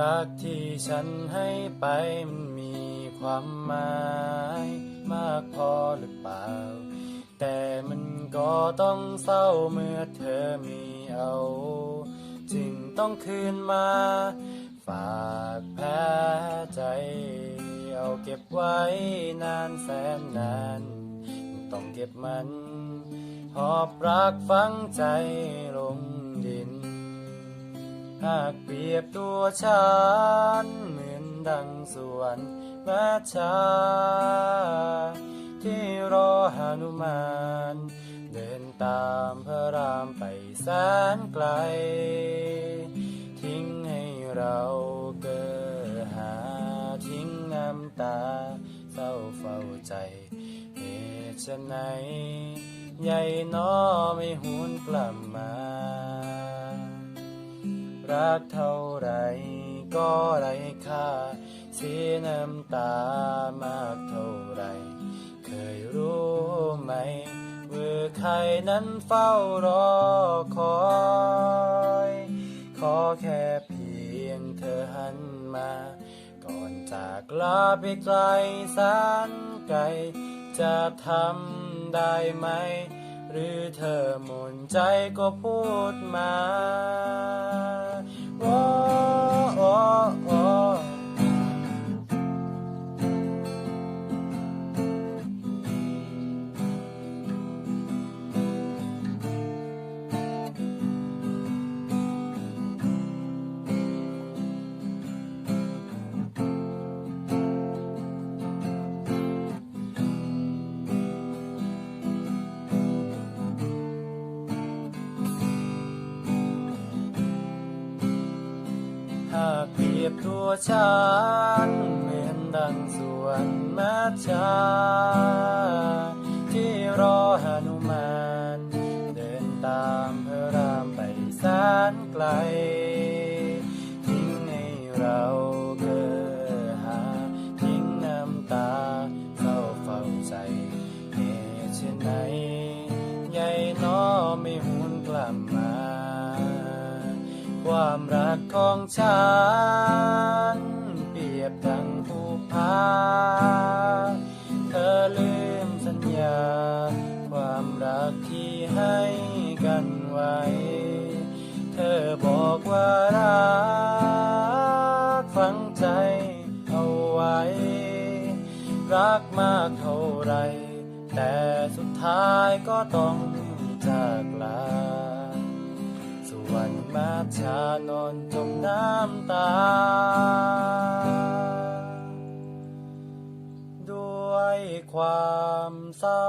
รักที่ฉันให้ไปมันมีความหมายมากพอหรือเปล่า แต่มันก็ต้องเศร้าเมื่อเธอมีเอา จึงต้องคืนมา ฝากแพ้ใจ เอาเก็บไว้นานแสนนาน ต้องเก็บมัน หอบรักฝังใจลงดิน หากเปรียบตัวฉันเหมือนดังสวนแม่ชา ที่รอหานุมาน เดินตามพระรามไปแสนไกล ทิ้งให้เราเกิดหาทิ้งน้ำตาเศร้าเฝ้าใจ เหตุไฉนใหญ่น้อไม่หุนกลับมา รักเท่าไรก็ไรค่าเสียน้ำตามากเท่าไร เคยรู้ไหมว่าใครนั้นเฝ้ารอคอย ขอแค่เพียงเธอหันมา ก่อนจากลาไปไกลแสนไกล จะทำได้ไหม หรือเธอหมุนใจก็พูดมาโอ้โอ้โอ้ ยบตัวฉันเหมือนดังสวนแม่ชาที่รอหานุมานเดินตามพระรามไปแสนไกล ทิ้งให้เราเกิดหา ทิ้งน้ำตาเศร้าเฝ้าใจเหตุเช่นไหนใหญ่น้อไม่หุนกลับมา ความรักของฉัน เปรียบดังภูผาเธอลืมสัญญา ความรักที่ให้กันไว้ เธอบอกว่ารักฝังใจเอาไว้ รักมากเท่าไร แต่สุดท้ายก็ต้องจากลา วันมาชานอนจมน้ำตา ด้วยความเศร้า